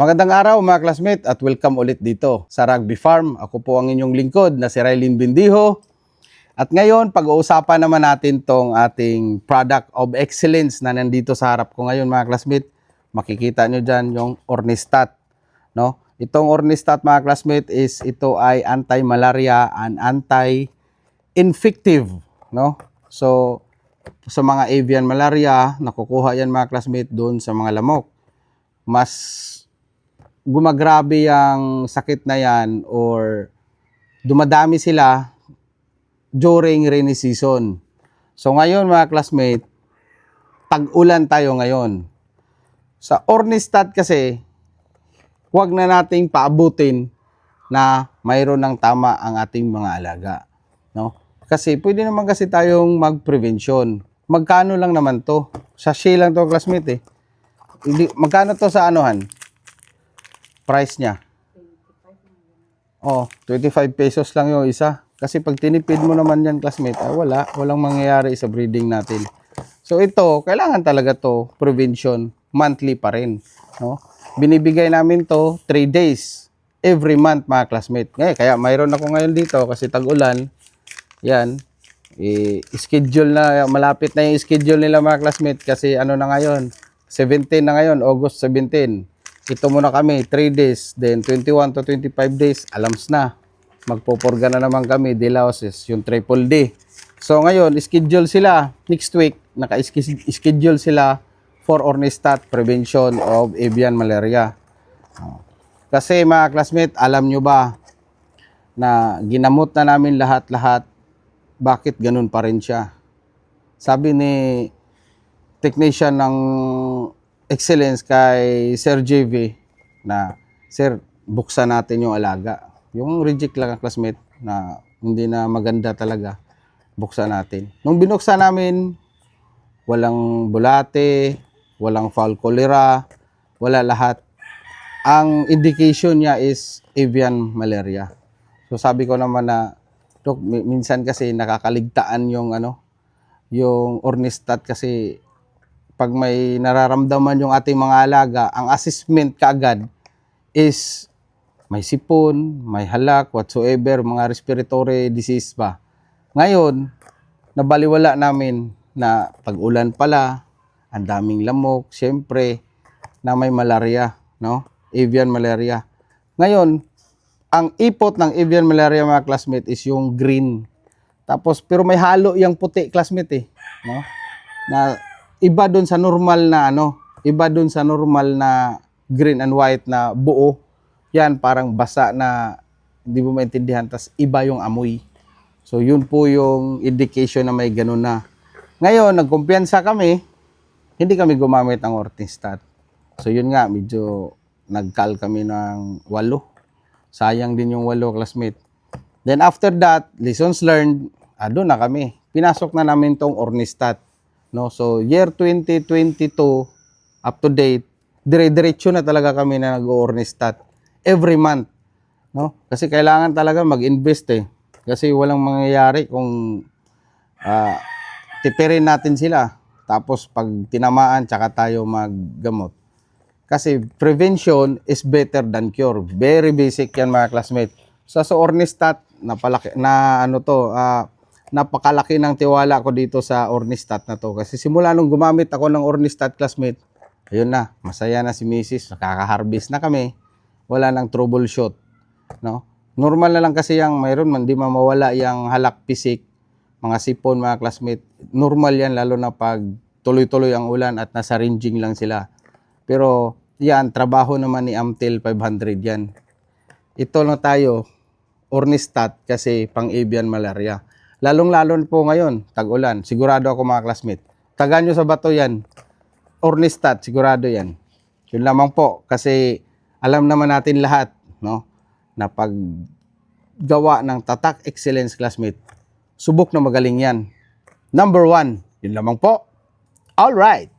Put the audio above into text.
Magandang araw mga classmate at welcome ulit dito sa Rugby Farm. Ako po ang inyong lingkod na si Raylene Bindiho. At ngayon, pag-uusapan naman natin tong ating product of excellence na nandito sa harap ko ngayon mga classmate. Makikita nyo dyan yung Ornistat. No? Itong Ornistat mga classmate is ito ay anti-malaria and anti-infective. No? So, sa mga avian malaria, nakukuha yan mga classmate doon sa mga lamok. Mas gumagrabe yung sakit na yan or dumadami sila during rainy season. So ngayon mga classmate, tag-ulan tayo ngayon. Sa Ornistat kasi, huwag na nating paabutin na mayroon ng tama ang ating mga alaga. No? Kasi pwede naman kasi tayong mag-prevention. Magkano lang naman to? Sa Shea lang to classmate eh. Magkano to sa anuhan? Price niya? Oh, 25 pesos lang yung isa. Kasi pag tinipid mo naman yan, classmate, ah, wala. Walang mangyayari sa breeding natin. So ito, kailangan talaga to prevention monthly pa rin. No? Binibigay namin to 3 days every month mga classmate. Ngayon, kaya mayroon ako ngayon dito kasi tag-ulan. Yan. I-schedule na, malapit na yung schedule nila mga classmate kasi ano na ngayon, 17 na ngayon, August 17. Ito muna kami, 3 days, then 21 to 25 days, alams na. Magpupurga na naman kami, Delauses, yung triple D. So ngayon, schedule sila next week, naka-schedule sila for Ornistat Prevention of Avian Malaria. Oh. Kasi mga classmate, alam nyo ba na ginamot na namin lahat-lahat, bakit ganun pa rin siya? Sabi ni technician ng excellence kay Sir JV na, Sir, buksan natin yung alaga. Yung reject lang ang classmate na hindi na maganda talaga, buksan natin. Nung binuksan namin, walang bulate, walang foul cholera, wala lahat. Ang indication niya is avian malaria. So sabi ko naman na, Dok, mi- minsan kasi nakakaligtaan yung ano, yung ornistat kasi pag may nararamdaman yung ating mga alaga, ang assessment kaagad is may sipon, may halak, whatsoever, mga respiratory disease ba. Ngayon, nabaliwala namin na pag-ulan pala, ang daming lamok, syempre, na may malaria, no? Avian malaria. Ngayon, ang ipot ng avian malaria mga classmate is yung green. Tapos, pero may halo yung puti classmate eh, no? Na iba doon sa normal na ano, iba doon sa normal na green and white na buo. Yan parang basa na hindi mo maintindihan tas iba yung amoy. So yun po yung indication na may ganun na. Ngayon, nagkumpiyansa kami, hindi kami gumamit ng Ortistat. So yun nga, medyo nagkal kami ng walo. Sayang din yung walo, classmate. Then after that, lessons learned, ah, doon na kami. Pinasok na namin tong Ornistat. No? So year 2022, up to date, dire-diretso na talaga kami na nag-Ornistat. Every month. No? Kasi kailangan talaga mag-invest eh. Kasi walang mangyayari kung ah, tipirin natin sila. Tapos pag tinamaan, tsaka tayo maggamot. Kasi prevention is better than cure. Very basic yan mga classmate. So sa Ornistat, napalaki, na ano to, ah, napakalaki ng tiwala ko dito sa Ornistat na to. Kasi simula nung gumamit ako ng Ornistat classmate, ayun na, masaya na si Mrs. Nakaka-harvest na kami. Wala nang troubleshoot. No? Normal na lang kasi yung mayroon man, di mamawala yung halak pisik, mga sipon, mga classmate. Normal yan, lalo na pag tuloy-tuloy ang ulan at nasa ranging lang sila. Pero yan, trabaho naman ni Amtel 500 yan. Ito na tayo, Ornistat kasi pang avian malaria. Lalong-lalo po ngayon, tag-ulan. Sigurado ako mga classmate. Tagan nyo sa bato yan. Ornistat, sigurado yan. Yun lamang po kasi alam naman natin lahat, no? Na pag gawa ng tatak excellence classmate, subok na magaling yan. Number one, yun lamang po. All right.